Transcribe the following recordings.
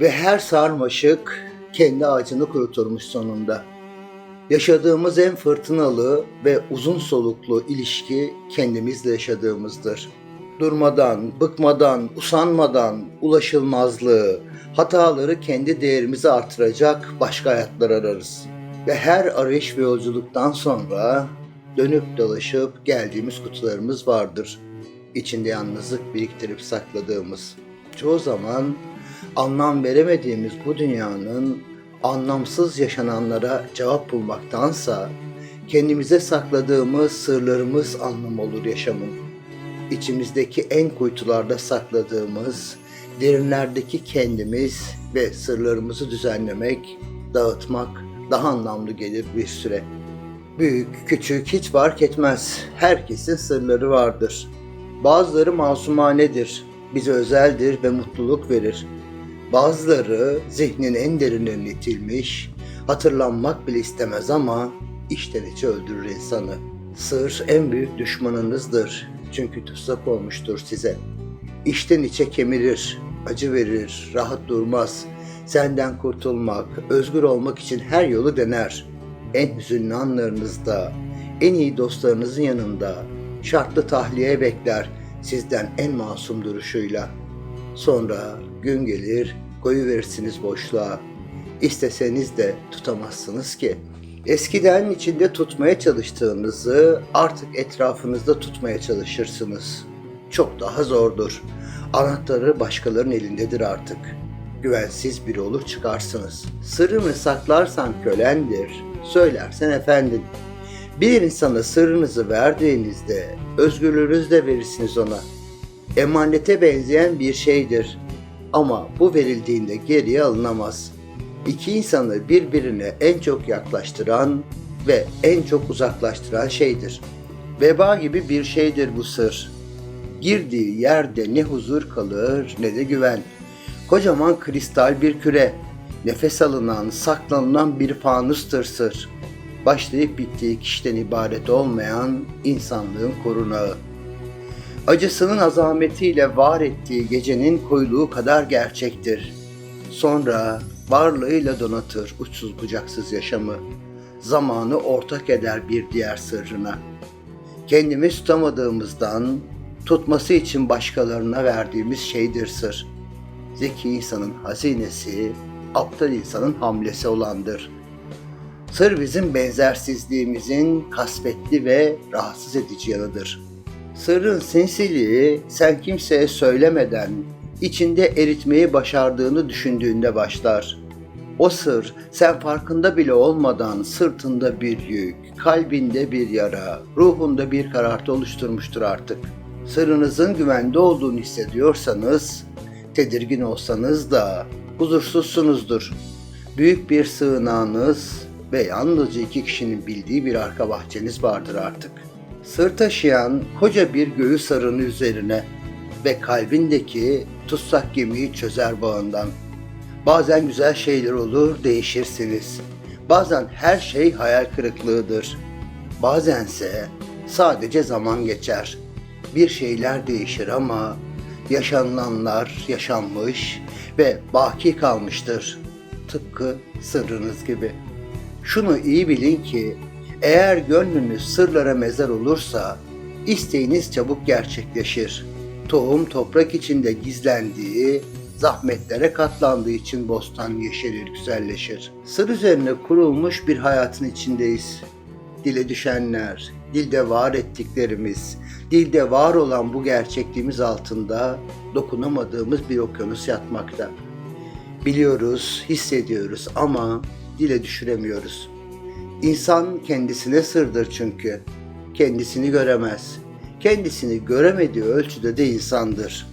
Ve her sarmaşık kendi ağacını kuruturmuş sonunda. Yaşadığımız en fırtınalı ve uzun soluklu ilişki kendimizle yaşadığımızdır. Durmadan, bıkmadan, usanmadan ulaşılmazlığı, hataları kendi değerimizi artıracak başka hayatlar ararız. Ve her arayış ve yolculuktan sonra dönüp dolaşıp geldiğimiz kutularımız vardır. İçinde yalnızlık biriktirip sakladığımız. Çoğu zaman anlam veremediğimiz bu dünyanın anlamsız yaşananlara cevap bulmaktansa kendimize sakladığımız sırlarımız anlam olur yaşamın. İçimizdeki en kuytularda sakladığımız, derinlerdeki kendimiz ve sırlarımızı düzenlemek, dağıtmak daha anlamlı gelir bir süre. Büyük, küçük hiç fark etmez. Herkesin sırları vardır. Bazıları masumanedir, bize özeldir ve mutluluk verir. Bazıları zihnin en derinlerine itilmiş, hatırlanmak bile istemez ama içten içe öldürür insanı. Sır en büyük düşmanınızdır çünkü tutsak olmuştur size. İçten içe kemirir, acı verir, rahat durmaz. Senden kurtulmak, özgür olmak için her yolu dener. En hüzünlü anlarınızda, en iyi dostlarınızın yanında şartlı tahliye bekler sizden en masum duruşuyla. Sonra gün gelir, koyuverirsiniz boşluğa. İsteseniz de tutamazsınız ki. Eskiden içinde tutmaya çalıştığınızı artık etrafınızda tutmaya çalışırsınız. Çok daha zordur. Anahtarı başkalarının elindedir artık. Güvensiz biri olur çıkarsınız. Sırrını saklarsan kölendir, söylersen efendin. Bir insana sırrınızı verdiğinizde özgürlüğünüzü de verirsiniz ona. Emanete benzeyen bir şeydir. Ama bu verildiğinde geriye alınamaz. İki insanı birbirine en çok yaklaştıran ve en çok uzaklaştıran şeydir. Veba gibi bir şeydir bu sır. Girdiği yerde ne huzur kalır ne de güven. Kocaman kristal bir küre, nefes alınan, saklanılan bir fanustur sır. Başlayıp bittiği kişiden ibaret olmayan insanlığın korunağı. Acısının azametiyle var ettiği gecenin koyuluğu kadar gerçektir. Sonra varlığıyla donatır uçsuz bucaksız yaşamı. Zamanı ortak eder bir diğer sırrına. Kendimiz tutamadığımızdan tutması için başkalarına verdiğimiz şeydir sır. Zeki insanın hazinesi, aptal insanın hamlesi olandır. Sır bizim benzersizliğimizin kasvetli ve rahatsız edici yanıdır. Sırrın sinsiliği sen kimseye söylemeden içinde eritmeyi başardığını düşündüğünde başlar. O sır sen farkında bile olmadan sırtında bir yük, kalbinde bir yara, ruhunda bir karartı oluşturmuştur artık. Sırrınızın güvende olduğunu hissediyorsanız, tedirgin olsanız da huzursuzsunuzdur. Büyük bir sığınağınız ve yalnızca iki kişinin bildiği bir arka bahçeniz vardır artık. Sır taşıyan koca bir göğü sarını üzerine ve kalbindeki tutsak gemiyi çözer bağından. Bazen güzel şeyler olur, değişirsiniz. Bazen her şey hayal kırıklığıdır. Bazense sadece zaman geçer. Bir şeyler değişir ama yaşanılanlar yaşanmış ve baki kalmıştır. Tıpkı sırrınız gibi. Şunu iyi bilin ki eğer gönlünüz sırlara mezar olursa isteğiniz çabuk gerçekleşir. Tohum toprak içinde gizlendiği, zahmetlere katlandığı için bostan yeşerir, güzelleşir. Sır üzerine kurulmuş bir hayatın içindeyiz. Dile düşenler, dilde var ettiklerimiz, dilde var olan bu gerçekliğimiz altında dokunamadığımız bir okyanus yatmakta. Biliyoruz, hissediyoruz ama dile düşüremiyoruz. İnsan kendisine sırdır çünkü. Kendisini göremez. Kendisini göremediği ölçüde de insandır.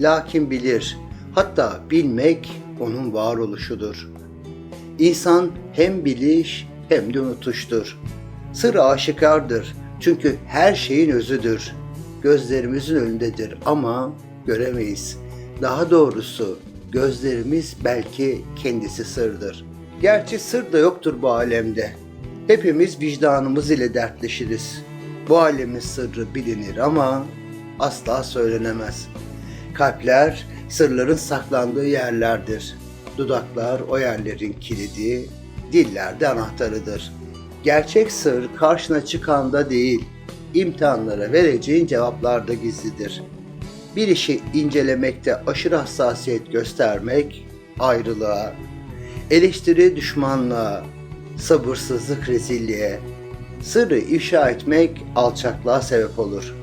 Lakin bilir, hatta bilmek onun varoluşudur. İnsan hem biliş hem de unutuştur. Sır aşikardır çünkü her şeyin özüdür. Gözlerimizin önündedir ama göremeyiz. Daha doğrusu gözlerimiz belki kendisi sırdır. Gerçi sır da yoktur bu alemde. Hepimiz vicdanımız ile dertleşiriz. Bu alemin sırrı bilinir ama asla söylenemez. Kalpler sırların saklandığı yerlerdir. Dudaklar o yerlerin kilidi, diller de anahtarıdır. Gerçek sır karşına çıkanda değil, imtihanlara vereceğin cevaplarda gizlidir. Bir işi incelemekte aşırı hassasiyet göstermek ayrılığa, eleştiri düşmanlığa, sabırsızlık rezilliğe, sırrı ifşa etmek alçaklığa sebep olur.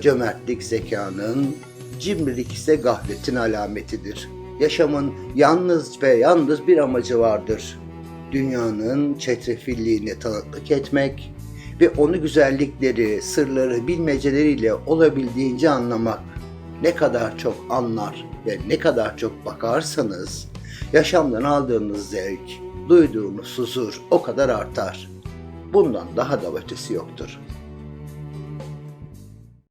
Cömertlik zekanın, cimrilik ise gafletin alametidir. Yaşamın yalnız ve yalnız bir amacı vardır. Dünyanın çetrefilliğine tanıklık etmek ve onu güzellikleri, sırları, bilmeceleriyle olabildiğince anlamak. Ne kadar çok anlar ve ne kadar çok bakarsanız, yaşamdan aldığınız zevk, duyduğunuz huzur o kadar artar. Bundan daha da ötesi yoktur.